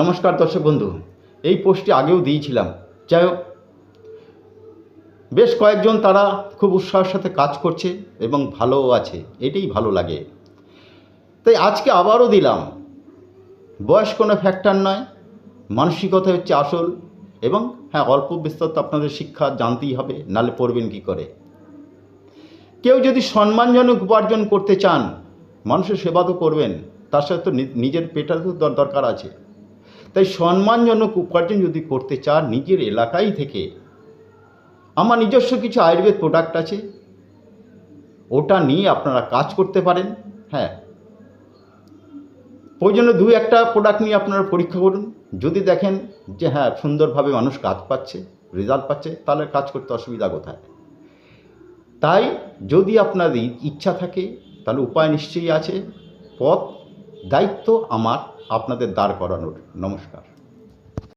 নমস্কার দর্শক বন্ধু, এই পোস্টটি আগেও দিয়েছিলাম। যাই হোক, বেশ কয়েকজন তারা খুব উৎসাহের সাথে কাজ করছে এবং ভালোও আছে, এটাই ভালো লাগে। তাই আজকে আবারও দিলাম। বয়স কোনো ফ্যাক্টর নয়, মানসিকতা হচ্ছে আসল এবং হ্যাঁ অল্প বিস্তর তো আপনাদের শিক্ষা জানতেই হবে, নালে পড়বেন কী করে? কেউ যদি সম্মানজনক উপার্জন করতে চান, মানুষের সেবা তো করবেন, তার সাথে তো নিজের পেটার তো দরকার আছে। তাই সম্মানজনক উপার্জন যদি করতে চান নিজের এলাকাই থেকে, আমার নিজস্ব কিছু আয়ুর্বেদ প্রোডাক্ট আছে, ওটা নিয়ে আপনারা কাজ করতে পারেন হ্যাঁ। প্রয়োজনে দু একটা প্রোডাক্ট নিয়ে আপনারা পরীক্ষা করুন। যদি দেখেন যে হ্যাঁ সুন্দরভাবে মানুষ কাজ পাচ্ছে রেজাল্ট পাচ্ছে, তাহলে কাজ করতে অসুবিধা কোথায়? তাই যদি আপনাদের ইচ্ছা থাকে, তাহলে উপায় নিশ্চয়ই আছে। পথ দায়িত্ব আমার আপনাদের দাঁড় করানোর। নমস্কার।